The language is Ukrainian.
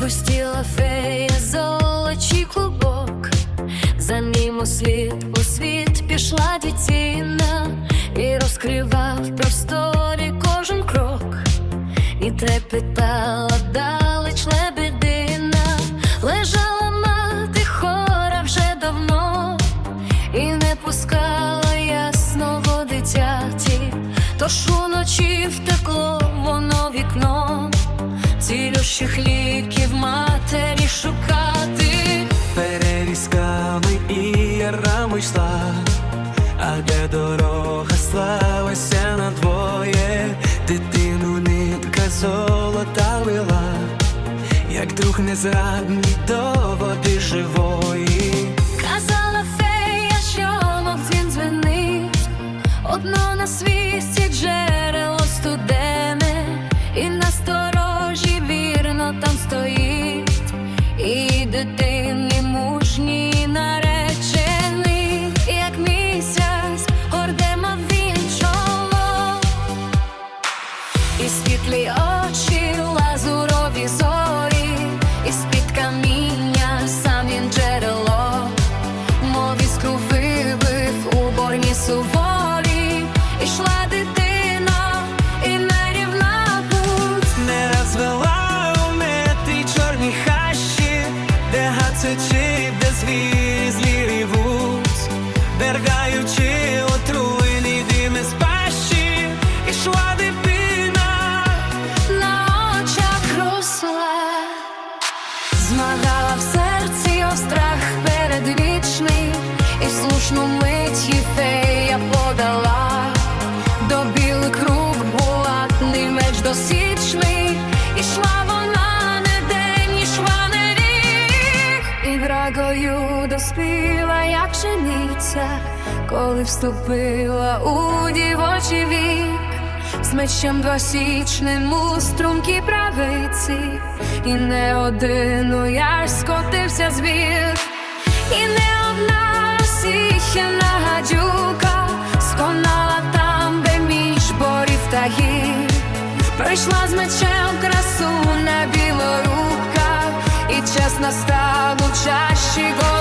Пустіла фея золочий клубок, за ним у слід у світ пішла дітина і розкривав просторі кожен крок, і трепетала далеч лебедина, лежала мати хора вже давно, і не пускала ясного дитяті, тож уночі втекло воно вікно цілющих ліків матері шукати. перевізками і ярами йшла, а де дорога слалася надвоє, дитину нитка золота вела, як друг незрадний до води живої. Казала фея, що мов дзвін дзвенить, одно на свісті світлі очі, лазурові зорі, і з-під каміння сам він джерело, мов іскру вибив у борні суворі, ішла дитина, і нерівна путь. Не розвела у мети чорні хащі, де гацечі, де звірі злі змагала в серці острах передвічний, і слушну мить їй фея подала, до білих рук булатний меч досічний, ішла вона не день, ішла не рік, і драгою доспіла, як жениця, коли вступила у дівочий вік з мечем двосічним у струнки правиці, і не один уяж скотився звір, і не одна сіхена гадюка сконала там, де між борів та гір, прийшла з мечем красу на білоруках, і час настав у чаші горі.